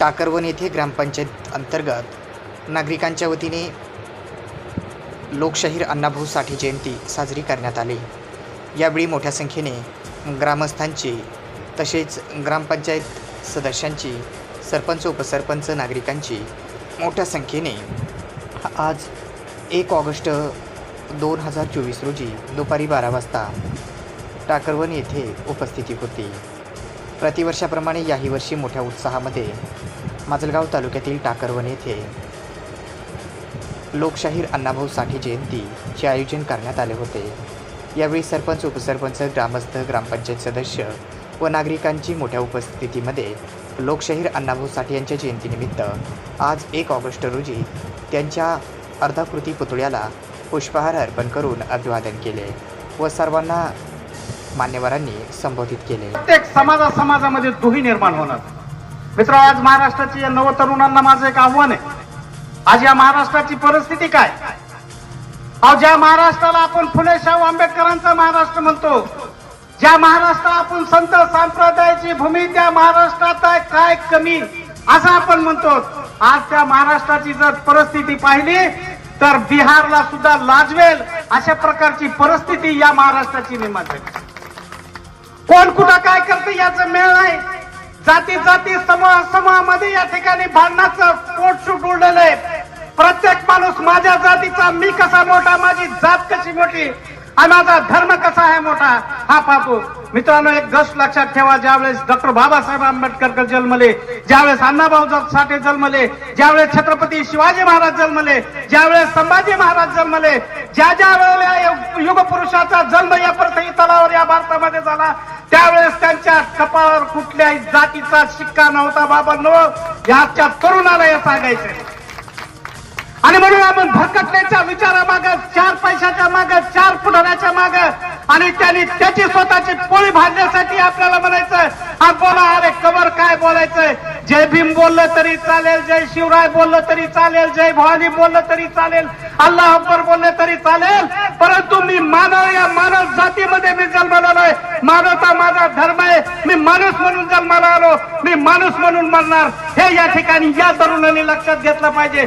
टाकरवन येथे ग्रामपंचायत अंतर्गत नागरिकांच्या वतीने लोकशाहीर अण्णाभाऊ साठे जयंती साजरी करण्यात आली. यावेळी मोठ्या संख्येने ग्रामस्थांची तसेच ग्रामपंचायत सदस्यांची सरपंच उपसरपंच नागरिकांची मोठ्या संख्येने आज एक ऑगस्ट दोन हजार चोवीस रोजी दुपारी बारा वाजता टाकरवन येथे उपस्थिती होती. प्रतिवर्षाप्रमाणे याही वर्षी मोठ्या उत्साहामध्ये माजलगाव तालुक्यातील टाकरवन येथे लोकशाहीर अण्णाभाऊ साठे जयंतीचे आयोजन करण्यात आले होते. यावेळी सरपंच उपसरपंच ग्रामस्थ ग्रामपंचायत सदस्य व नागरिकांची मोठ्या उपस्थितीमध्ये लोकशाहीर अण्णाभाऊ साठे यांच्या जयंतीनिमित्त आज एक ऑगस्ट रोजी त्यांच्या अर्धाकृती पुतळ्याला पुष्पहार अर्पण करून अभिवादन केले व सर्वांना मान्यवरांनी संबोधित केले. प्रत्येक समाजा समाजामध्ये दुही निर्माण होणार. मित्र आज महाराष्ट्राची या नवतरुणांना माझं एक आव्हान आहे. आज या महाराष्ट्राची परिस्थिती काय? अहो ज्या महाराष्ट्राला आपण फुले शाहू आंबेडकरांचा महाराष्ट्र म्हणतो ज्या महाराष्ट्राला आपण संत संप्रदायाची भूमी त्या महाराष्ट्रात आहे काय कमी? असं आपण म्हणतो. आज त्या महाराष्ट्राची जर परिस्थिती पाहिली तर बिहारला सुद्धा लाजवेल अशा प्रकारची परिस्थिती या महाराष्ट्राची निर्माण झाली. कोण कुठं काय करते याचं मेळ नाही जाती जाती समूह समूहामध्ये या ठिकाणी भांडणाचं पोटशूट उडलेलं आहे प्रत्येक माणूस माझ्या जातीचा मी कसा मोठा माझी जात कशी मोठी आणि माझा धर्म कसा आहे मोठा हा पाहतो. मित्रांनो एक गोष्ट लक्षात ठेवा ज्यावेळेस डॉक्टर बाबासाहेब आंबेडकर जन्मले ज्यावेळेस अण्णाभाऊ साठे जन्मले ज्यावेळेस छत्रपती शिवाजी महाराज जन्मले ज्यावेळेस संभाजी महाराज जन्मले ज्या ज्या वेळेला युग पुरुषाचा जन्म या पृथ्वी तलावर या भारतामध्ये झाला त्यावेळेस त्यांच्या कपाळावर कुठल्याही जातीचा शिक्का नव्हता बाबा बाबांनो याच्या तरुणाला हे सांगायचे आणि म्हणून आपण भरकटण्याच्या विचारामाग चार पैशाच्या माग चार पुढाऱ्याच्या माग आणि त्यांनी त्याची स्वतःची पोळी भाजण्यासाठी आपल्याला म्हणायचं हा बोला अरे कवर काय बोलायचंय? जय भीम बोललं तरी चालेल जय शिवराय बोललं तरी चालेल जय भवानी बोललं तरी चालेल अल्लाह अकबर बोलले तरी चालेल परंतु मी मानव या मानव जातीमध्ये मी जन्माला आहे. मानवता माझा धर्म आहे. मी माणूस म्हणून जन्माला आलो. मी माणूस म्हणून मरणार. हे या ठिकाणी या तरुणांनी लक्षात घेतलं पाहिजे.